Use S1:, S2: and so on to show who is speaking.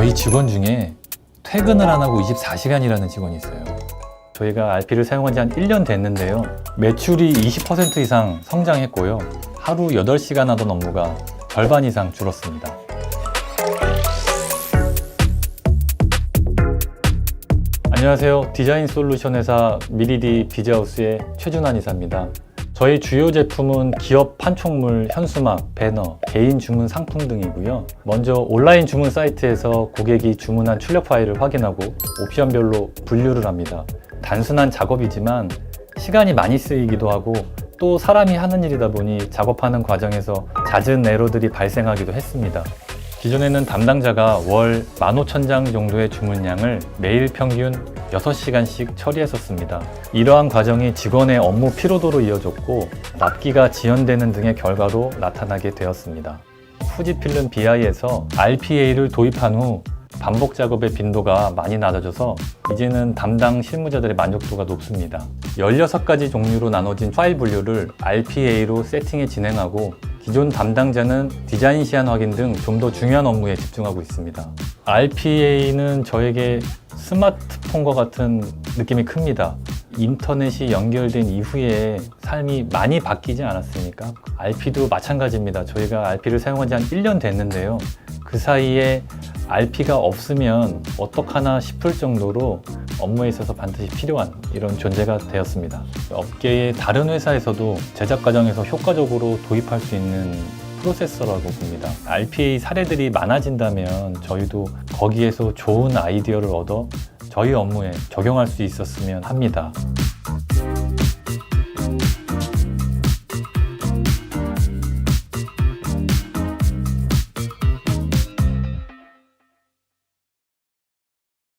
S1: 저희 직원 중에 퇴근을 안 하고 24시간이라는 직원이 있어요. 저희가 RP를 사용한 지 한 1년 됐는데요. 매출이 20% 이상 성장했고요. 하루 8시간 하던 업무가 절반 이상 줄었습니다. 안녕하세요. 디자인 솔루션 회사 미리디 비즈하우스의 최준환 이사입니다. 저희 주요 제품은 기업 판촉물, 현수막, 배너, 개인 주문 상품 등이고요. 먼저 온라인 주문 사이트에서 고객이 주문한 출력 파일을 확인하고 옵션별로 분류를 합니다. 단순한 작업이지만 시간이 많이 쓰이기도 하고 또 사람이 하는 일이다 보니 작업하는 과정에서 잦은 에러들이 발생하기도 했습니다. 기존에는 담당자가 월 15,000장 정도의 주문량을 매일 평균 6시간씩 처리했었습니다. 이러한 과정이 직원의 업무 피로도로 이어졌고 납기가 지연되는 등의 결과로 나타나게 되었습니다. 후지필름 BI에서 RPA를 도입한 후 반복 작업의 빈도가 많이 낮아져서 이제는 담당 실무자들의 만족도가 높습니다. 16가지 종류로 나눠진 파일 분류를 RPA로 세팅해 진행하고 기존 담당자는 디자인 시안 확인 등 좀 더 중요한 업무에 집중하고 있습니다. RPA는 저에게 스마트폰과 같은 느낌이 큽니다. 인터넷이 연결된 이후에 삶이 많이 바뀌지 않았습니까? RP도 마찬가지입니다. 저희가 RP를 사용한 지 한 1년 됐는데요. 그 사이에 RP가 없으면 어떡하나 싶을 정도로 업무에 있어서 반드시 필요한 이런 존재가 되었습니다. 업계의 다른 회사에서도 제작 과정에서 효과적으로 도입할 수 있는 프로세서라고 봅니다. RPA 사례들이 많아진다면 저희도 거기에서 좋은 아이디어를 얻어 저희 업무에 적용할 수 있었으면 합니다.